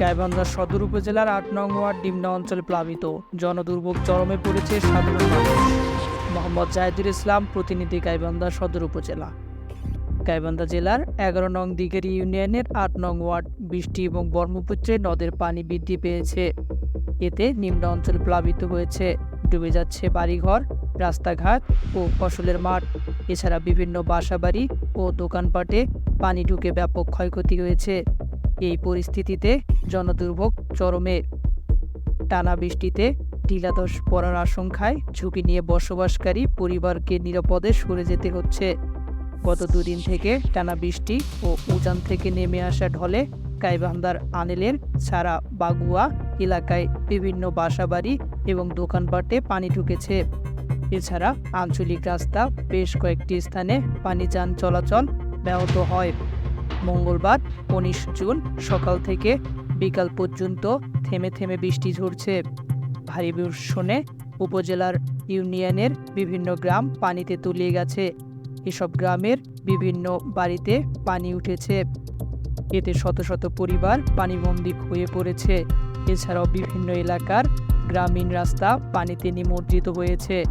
গাইবান্ধা সদর উপজেলার আট নং ওয়ার্ড নিম্ন অঞ্চল প্লাবিত। জনদুর্ভোগ চরমে পড়েছে সাধারণ মানুষ। মোহাম্মদ জাহিদুল ইসলাম, প্রতিনিধি গাইবান্ধা সদর উপজেলা। গাইবান্ধা জেলার এগারো নং দিঘেরি ইউনিয়নের আট নং ওয়ার্ড বৃষ্টি এবং ব্রহ্মপুত্রে নদের পানি বৃদ্ধি পেয়েছে। এতে নিম্ন অঞ্চল প্লাবিত হয়েছে। ডুবে যাচ্ছে বাড়িঘর, রাস্তাঘাট ও ফসলের মাঠ। এছাড়া বিভিন্ন বাসাবাড়ি ও দোকানপাটে পানি ঢুকে ব্যাপক ক্ষয়ক্ষতি হয়েছে। এই পরিস্থিতিতে জনদুর্ভোগ, চরমে টানা বৃষ্টিতে ঢিলাধস পড়ার আশঙ্কায় ঝুঁকি নিয়ে বসবাসকারী পরিবারকে নিরাপদে সরে যেতে হচ্ছে। গত দুদিন থেকে টানা বৃষ্টি ও উজান থেকে নেমে আসা ঢলে গাইবান্ধার আনেলের ছাড়া বাগুয়া এলাকায় বিভিন্ন বাসাবাড়ি এবং দোকানপাটে পানি ঢুকেছে। এছাড়া আঞ্চলিক রাস্তা বেশ কয়েকটি স্থানে পানি যান চলাচল ব্যাহত হয়। মঙ্গলবার, উনিশ জুন, সকাল থেকে বিকাল পর্যন্ত থেমে থেমে বৃষ্টি ঝরছে। ভারী বর্ষণে উপজেলার ইউনিয়নের বিভিন্ন গ্রাম পানিতে তলিয়ে গেছে। এসব গ্রামের বিভিন্ন বাড়িতে পানি উঠেছে। এতে শত শত পরিবার পানিবন্দী হয়ে পড়েছে। এছাড়াও বিভিন্ন এলাকার গ্রামীণ রাস্তা পানিতে নিমজ্জিত হয়েছে।